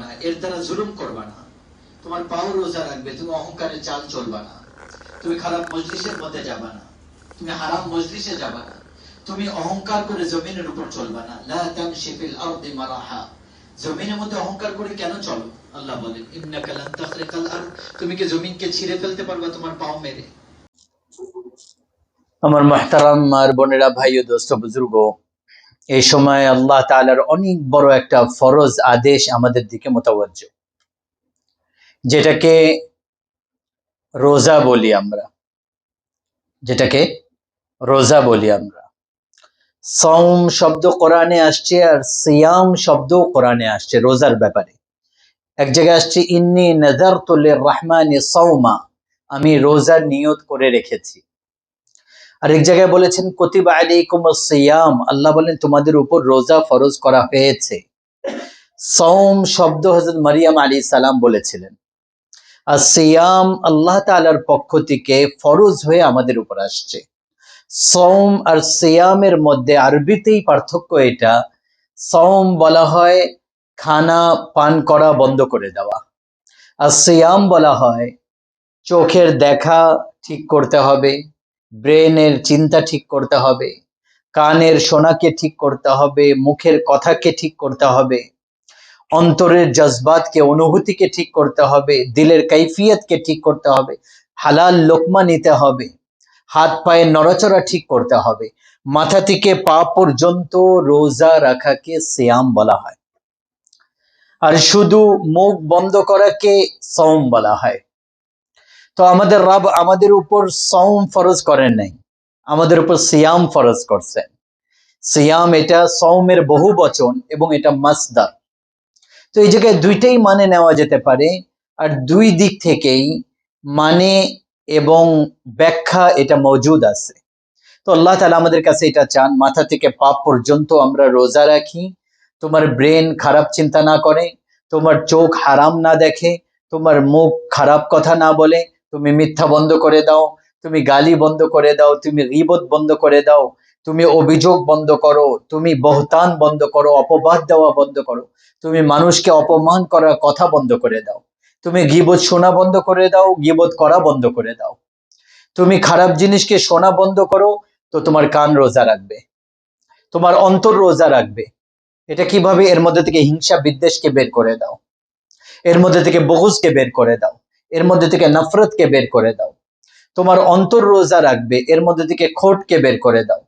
না এর দ্বারা জুলুম করবা না। তোমার পাও রোজা রাখবে, তুমি অহংকারের চাল চলবা না। তুমি খারাপ মজলিসের মধ্যে যাবা না। তুমি হারাম মজলিসে যাবা না। তুমি অহংকার করে জমিনের উপর চলবা না। লা তামশি আরদি মারাহা। জমিনের মধ্যে অহংকার করে কেন চলো? আল্লাহ বলেন, ইন্নাকা লান তাখরিকাল আরদ। তুমি কি জমিনকে ছিঁড়ে ফেলতে পারবা তোমার পাও মেরে? আমার মাহতারাম আর বোনেরা, ভাই ও দোস্ত, বুজুর্গ এই সময় আল্লাহ তালার অনেক বড় একটা ফরজ আদেশ আমাদের দিকে মোতাবজ্জ। যেটাকে রোজা বলি আমরা। যেটাকে রোজা বলি আমরা। সৌম শব্দ কোরআনে আসছে আর সিয়াম শব্দ কোরআনে আসছে রোজার ব্যাপারে। এক জায়গায় আসছে, ইন্নি নজর তুল্লির রহমানি সৌমা আমি রোজার নিয়ত করে রেখেছি। আরেক জায়গায় বলেছেন, কতিবা আলাইকুম সিয়াম আল্লাহ বলেন, তোমাদের উপর রোজা ফরজ করা হয়েছে। সৌম শব্দ হযরত মারিয়াম আলী সালাম বলেছিলেন। আর সিয়াম আল্লাহ তাআলার পক্ষ থেকে ফরজ হয়ে আমাদের উপর আসছে। সৌম আর সিয়ামের মধ্যে আরবিতেই পার্থক্য এটা। সৌম বলা হয় খানা পান করা বন্ধ করে দেওয়া। আর সিয়াম বলা হয় চোখের দেখা ঠিক করতে হবে। ব্রেনের চিন্তা ঠিক করতে হবে, কানের সোনাকে ঠিক করতে হবে, মুখের কথাকে ঠিক করতে হবে, অন্তরের জজবাতকে, অনুভূতিকে ঠিক করতে হবে, দিলের কৈফিয়তকে ঠিক করতে হবে, হালাল লোকমা নিতে হবে, হাত পায়ের নড়াচড়া ঠিক করতে হবে, মাথা থেকে পা পর্যন্ত রোজা রাখাকে সিয়াম বলা হয়। আর শুধু মুখ বন্ধ করাকে সৌম বলা হয়। তো আমাদের রব আমাদের উপর সৌম ফরজ করেন নাই। আমাদের উপর সিয়াম ফরজ করছেন। সিয়াম এটা সৌমের বহু বচন এবং এটা মাসদার। তো এই জায়গায় দুইটাই মানে নেওয়া যেতে পারে আর দুই দিক থেকেই মানে এবং ব্যাখ্যা এটা মজুদ আছে। তো আল্লাহ তালা আমাদের কাছে এটা চান, মাথা থেকে পাপ পর্যন্ত আমরা রোজা রাখি, তোমার ব্রেন খারাপ চিন্তা না করে, তোমার চোখ হারাম না দেখে, তোমার মুখ খারাপ কথা না বলে তুমি মিথ্যা বন্ধ করে দাও, তুমি গালি বন্ধ করে দাও, তুমি রিবত বন্ধ করে দাও, তুমি অভিযোগ বন্ধ করো, তুমি বহতান বন্ধ করো, অপবাদ দেওয়া বন্ধ করো, তুমি মানুষকে অপমান করার কথা বন্ধ করে দাও, তুমি গিবত শোনা বন্ধ করে দাও, গিবত করা বন্ধ করে দাও। তুমি খারাপ জিনিসকে শোনা বন্ধ করো, তো তোমার কান রোজা রাখবে, তোমার অন্তর রোজা রাখবে। এটা কীভাবে? এর মধ্যে থেকে হিংসা বিদ্বেষকে বের করে দাও, এর মধ্যে থেকে বহুজকে বের করে দাও। এর মধ্যে থেকে নফরতকে বের করে দাও। তোমার অন্তর রোজা রাখবে, এর মধ্যে থেকে খোটকে বের করে দাও।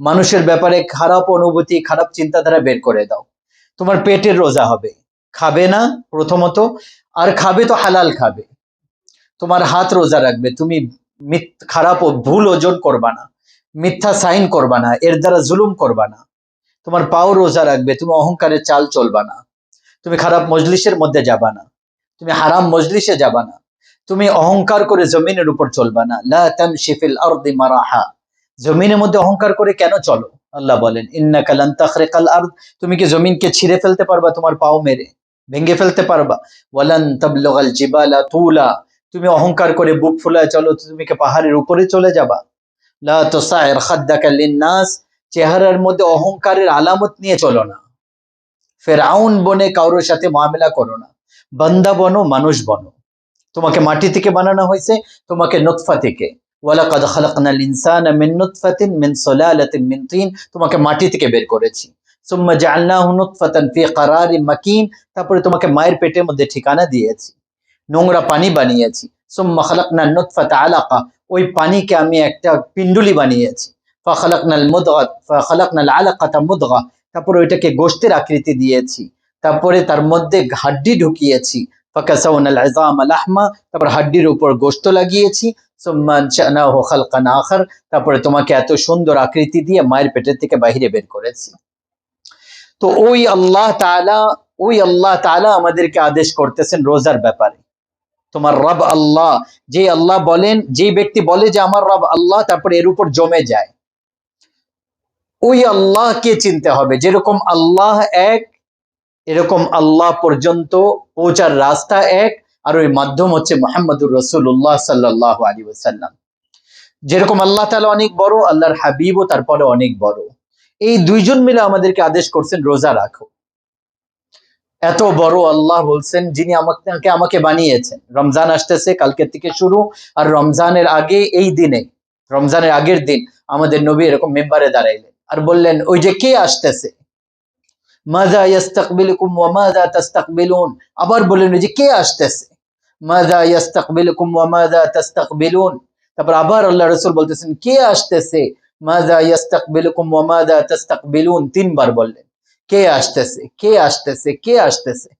মানুষের ব্যাপারে খারাপ অনুভূতি, খারাপ চিন্তাধারা বের করে দাও। তোমার পেটের রোজা হবে। খাবে না, প্রথমত। আর খাবে তো হালাল খাবে। তোমার হাত রোজা রাখবে। তুমি খারাপ ও ভুল ওজন করবা না। মিথ্যা সাইন করবা না। এর দ্বারা জুলুম করবা না। তোমার পাও রোজা রাখবে। তুমি অহংকারের চাল চলবা না। তুমি খারাপ মজলিসের মধ্যে যাবা না। তুমি হারাম মজলিসে যাবা না। তুমি অহংকার করে জমিনের উপর চলবা না। লা তামশি ফিল আরদি মারাহা। জমিনের মধ্যে অহংকার করে কেন চলো? আল্লাহ বলেন, ইন্নাকা লান তাখরিকাল আরদ। তুমি কি জমিনকে ছিঁড়ে ফেলতে পারবা, তোমার পাও মেরে? ভেঙে ফেলতে পারবা? ওয়ালান তাবলুগাল জিবালা তুলা। তুমি অহংকার করে বুক ফুলায় চলো, তুমি কি পাহাড়ের উপরে চলে যাবা? লা তুসাইর খাদ্দাকা লিন্নাস। চেহারার মধ্যে অহংকারের আলামত নিয়ে চলো না। ফেরাউন বনে কারোর সাথে মামলা করো না। বান্দা বনো, মানুষ বনো। তোমাকে মাটি থেকে বানানো হয়েছে, তোমাকে নুতফা থেকে। ওয়ালাকাদ খালাকনাল ইনসানা মিন নুতফাতিন মিন সুলালাতিন তিন, তোমাকে মাটি থেকে বের করেছি। সুম্মা জাআলনাহু নুতফাতান ফি তারপরে তোমাকে মায়ের পেটের মধ্যে ঠিকানা দিয়েছি। নোংরা পানি বানিয়েছি। সুম্মা খালাকনান নুতফাতা আলাকা, ওই পানিকে আমি একটা পিন্ডুলি বানিয়েছি। ফাখালাকনাল মুদগা ফাখালাকনাল আলাকাতা মুদগা, তারপরে ওইটাকে গোশতের আকৃতি দিয়েছি। তারপরে তার মধ্যে হাড্ডি ঢুকিয়েছি। তারপর হাড্ডির উপর গোশত লাগিয়েছি। তারপরে তোমাকে এত সুন্দর আকৃতি দিয়ে মায়ের পেটের থেকে বাইরে বের করেছি। তো ওই আল্লাহ তাআলা, ওই আল্লাহ তাআলা আমাদেরকে আদেশ করতেছেন রোজার ব্যাপারে। তোমার রব আল্লাহ, যে আল্লাহ বলেন, যে ব্যক্তি বলে যে আমার রব আল্লাহ, তারপরে এর উপর জমে যায়। ওই আল্লাহকে চিনতে হবে। যেরকম আল্লাহ এক এরকম আল্লাহ পর্যন্ত পৌঁছার রাস্তা এক, আর ওই মাধ্যম হচ্ছে মোহাম্মদুর রসুল্লাহ সাল্লাহ আলী ওসাল্লাম যেরকম আল্লাহ তালা অনেক বড়, আল্লাহর হাবিবও তারপরে অনেক বড়। এই দুইজন মিলে আমাদেরকে আদেশ করছেন, রোজা রাখো। এত বড় আল্লাহ বলছেন, যিনি আমাকে আমাকে বানিয়েছেন। রমজান আসতেছে, কালকে থেকে শুরু, আর রমজানের আগে এই দিনে, রমজানের আগের দিন আমাদের নবী এরকম মেম্বারে দাঁড়াইলেন। আর বললেন, ওই যে কে আসতেছে? মাজা ইয়াস্তাকবিলুকুম ওয়া মাযা তাস্তাকবিলুন? আবার বললেন যে কে আসতেছে? মাজা ইয়াস্তাকবিলুকুম ওয়া মাযা তাস্তাকবিলুন? তারপর আবার আল্লাহ রাসূল বলতেছেন, কে আসতেছে? মাজা ইয়াস্তাকবিলুকুম ওয়া মাযা তাস্তাকবিলুন? তিনবার বললেন। কে আসতেছে? কে আসতেছে? কে আসতেছে?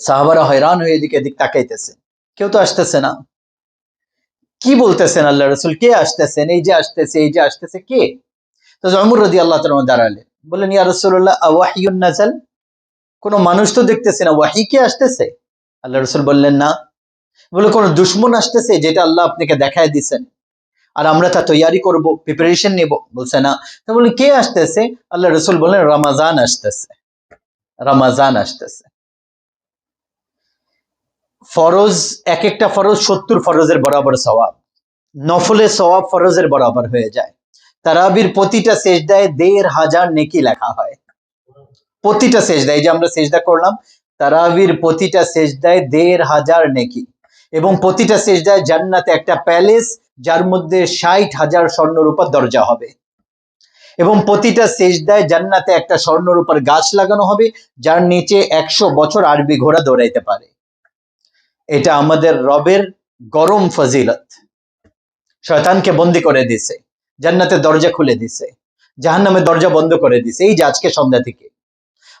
সাহাবারা হয়রান হয়ে এদিকে এদিক তাকাইতেছে। কেউ তো আসতেছে না। কি বলতেছেন আল্লাহ রসুল? কে আসতেছেন? এই যে আসতেছে, এই যে আসতেছে, কে? তো অমর রদি আল্লাহ তালা দাঁড়ালেন। বললেন, ইয়া রসুল্লাহ আওয়াহিউন নাজাল কোন মানুষ তো দেখতেছে না, ওয়াহি কে আসতেছে? আল্লাহ রসুল বললেন, না। বলে কোন দুশ্মন আসতেছে যেটা আল্লাহ আপনাকে দেখায় দিছেন আর আমরা তা তৈয়ারি করব প্রিপারেশন নেব? বলছে, না। তো বললেন কে আসতেছে? আল্লাহ রসুল বললেন, রমাজান আসতেছে রমাজান আসতেছে। ফরজ, এক একটা ফরজ সত্তর ফরজের বরাবর সওয়াব। নফলে সওয়াব ফরজের বরাবর হয়ে যায়। তারাবির প্রতিটা সেজদায় দেড় হাজার নেকি লেখা হয়। প্রতিটা সেজদায় যে আমরা সেজদা করলাম, তারাবির প্রতিটা সেজদায় দেড় হাজার নেকি। এবং প্রতিটা সেজদায় জান্নাতে একটা প্যালেস, যার মধ্যে ষাট হাজার স্বর্ণরূপার দরজা হবে। এবং প্রতিটা সেজদায় জান্নাতে একটা স্বর্ণরূপার গাছ লাগানো হবে, যার নিচে একশো বছর আরবি ঘোড়া দৌড়াইতে পারে। এটা আমাদের রবের গরম ফজিলত। শয়তানকে বন্দি করে দিছে জান্নাতের দরজা খুলে দিছে। জাহান্নামের দরজা বন্ধ করে দিছে। এই যে আজকে সন্ধ্যা থেকে।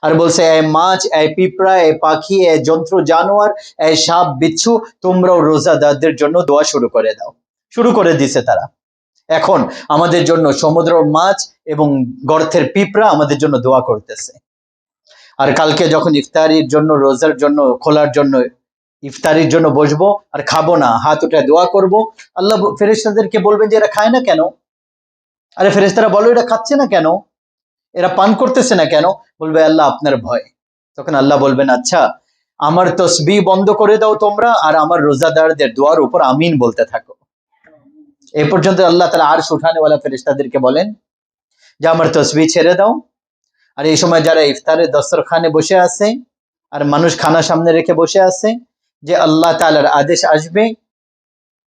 আর বলছে, এ মাছ, এ পিঁপড়া, এ পাখি, এ যন্ত্র, জানোয়ার, এ সাপ, বিচ্ছু, তোমরাও রোজাদারদের জন্য দোয়া শুরু করে দাও। শুরু করে দিছে তারা। এখন আমাদের জন্য সমুদ্র মাছ এবং গর্তের পিঁপড়া আমাদের জন্য দোয়া করতেছে। আর কালকে যখন ইফতারির জন্য, রোজার জন্য, খোলার জন্য, ইফতারির জন্য বসবো আর খাব না, হাত উঠে দোয়া করব, আল্লাহ ফেরেস্তাদেরকে বলবেন যে, এরা খায় না কেন? আরে ফেরেস্তারা বলো এটা খাচ্ছে না কেন? এরা পান করতেছে না কেন? বলবে, আল্লাহ আপনার ভয়। তখন আল্লাহ বলবেন আচ্ছা আমার তসবি বন্ধ করে দাও তোমরা আর আমার রোজাদারদের দোয়ার উপর আমিন বলতে থাকো। এ পর্যন্ত আল্লাহ তালা আর সুঠানেওয়ালা ফেরেস্তাদেরকে বলেন যে, আমার তসবি ছেড়ে দাও। আর এই সময় যারা ইফতারের দস্তরখানে বসে আছে আর মানুষ খানা সামনে রেখে বসে আছে, যে আল্লাহ তালার আদেশ আসবে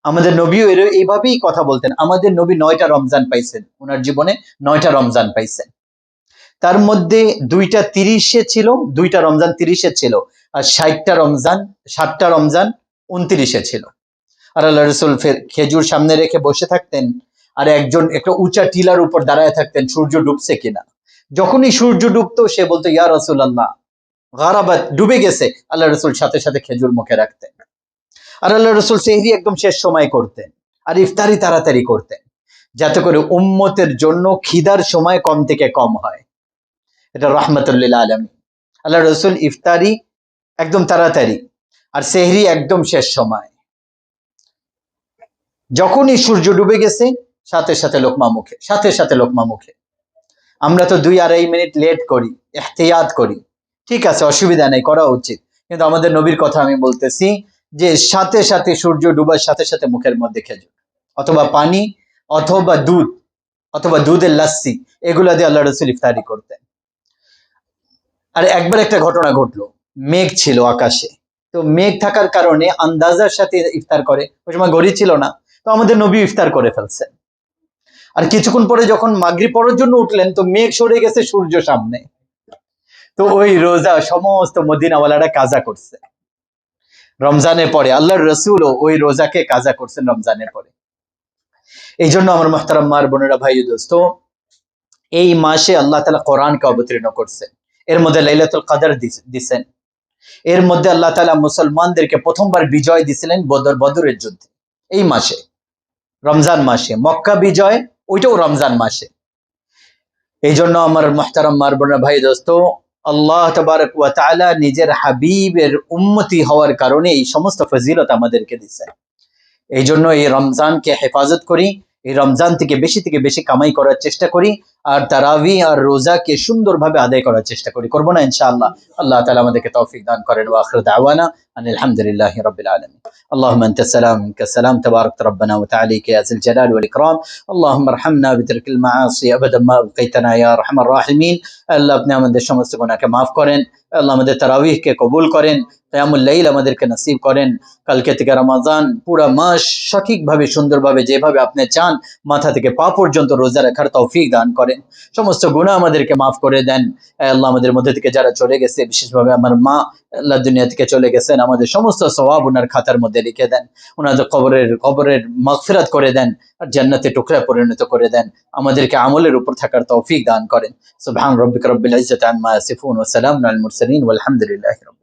আমাদের নবীও এর এইভাবেই কথা বলতেন, আমাদের নবী নয়টা রমজান পাইছেন। ওনার জীবনে নয়টা রমজান পাইছেন। তার মধ্যে দুইটা তিরিশে ছিল, দুইটা রমজান তিরিশে ছিল, আর ষাটটা রমজান ষাটটা রমজান উনত্রিশে ছিল। আর আল্লাহ রসুল খেজুর সামনে রেখে বসে থাকতেন, আর একজন একটা উঁচা টিলার উপর দাঁড়ায় থাকতেন, সূর্য ডুবছে কিনা। যখনই সূর্য ডুবতো, সে বলতো, ইয়া রসুল আল্লাহ গারাবাত, ডুবে গেছে। আল্লাহ রসুল সাথে সাথে খেজুর মুখে রাখতেন। আর আল্লাহ রসুল সেহরি একদম শেষ সময় করতেন আর ইফতারি তাড়াতাড়ি করতেন। যাতে করে উম্মতের জন্য খিদার সময় কম থেকে কম হয়। এটা রহমতুল্লিল আলমী আল্লাহ রসুল ইফতারি একদম তাড়াতাড়ি আর সেহরি একদম শেষ সময়। যখনই সূর্য ডুবে গেছে, সাথে সাথে লোকমা মুখে, সাথে সাথে লোকমা মুখে। আমরা তো দুই আড়াই মিনিট লেট করি, এহতিয়াত করি। ঠিক আছে, অসুবিধা নেই, করা উচিত। কিন্তু আমাদের নবীর কথা আমি বলতেছি যে সাথে সাথে সূর্য ডুবার সাথে সাথে মুখের মধ্যে খেজুর অথবা পানি অথবা দুধ অথবা দুধের লাস্সি এগুলা দিয়ে আল্লাহ রসুল ইফতারি করতেন। আর একবার একটা ঘটনা ঘটলো মেঘ ছিল আকাশে। তো মেঘ থাকার কারণে আন্দাজার সাথে ইফতার করে ওই সময় ঘড়ি ছিল না তো আমাদের নবী ইফতার করে ফেলছেন। আর কিছুক্ষণ পরে যখন মাগরি পড়ার জন্য উঠলেন তো মেঘ সরে গেছে সূর্য সামনে। তো ওই রোজা সমস্ত মদিনাওয়ালারা কাজা করছে। রমজানের পরে, আল্লাহর রসুলও ওই রোজাকে কাজা করছেন রমজানের পরে। এই জন্য আমার মোহতারাম মার বোনেরা ভাই দোস্ত, এই মাসে আল্লাহ তালা কোরআনকে অবতীর্ণ করছেন। এর মধ্যে লাইলাতুল কাদার দিছেন। এর মধ্যে আল্লাহ তালা মুসলমানদেরকে প্রথমবার বিজয় দিছিলেন বদর, বদরের যুদ্ধে। এই মাসে, রমজান মাসে, মক্কা বিজয়, ওইটাও রমজান মাসে। এই জন্য আমার মোহতারাম মার বোনেরা ভাই দোস্ত আল্লাহ তবারক ওয়া তাআলা নিজের হাবিবের উম্মতি হওয়ার কারণে এই সমস্ত ফজিলত আমাদেরকে দিছে এই জন্য এই রমজানকে হেফাজত করি, এই রমজান থেকে বেশি থেকে বেশি কামাই করার চেষ্টা করি, আর তারাবি আর রোজাকে সুন্দরভাবে আদায় করার চেষ্টা করি। করব না ইনশাআল্লাহ। আল্লাহ তালা আমাদেরকে তৌফিক দান করেন। ওয়াখর দাওয়ানা আন আলহামদুলিল্লাহ রবিল আলমী اللهم انت السلام منك السلام تبارك ربنا وتعاليك يا ذا الجلال والاكرام اللهم ارحمنا بترك المعاصي ابدا ما ابقيتنا يا ارحم الراحمين আল্লাহ আপনি আমাদের সমস্ত গুনাহকে মাফ করেন আল্লাহ আমাদের তারাবিহকে কবুল করেন কিয়ামুল লাইল আমাদেরকে নসিব করেন কালকে থেকে রমাজান পুরো মাস সঠিকভাবে সুন্দরভাবে যেভাবে আপনি চান মাথা থেকে পা পর্যন্ত রোজা রাখার তৌফিক দান করেন সমস্ত গুনাহ আমাদেরকে মাফ করে দেন আয় আল্লাহ আমাদের মধ্যে থেকে যারা চলে গেছে বিশেষভাবে আমার মা আল্লাহ দুনিয়া থেকে চলে গেছেন, আমাদের সমস্ত স্বভাব ওনার খাতার মধ্যে লিখে দেন। ওনাদের কবরের কবরের মাগফিরাত করে দেন, আর জান্নাতে টুকরা পরিণত করে দেন। আমাদেরকে আমলের উপর থাকার তৌফিক দান করেন। সুবহান রব্বিক রব্বিল ইজ্জাতি আম্মা ইয়াসিফুন ওয়া সালামুন আলাল মুরসালিন, ওয়ালহামদুলিল্লাহি রাব্বিল আলামিন।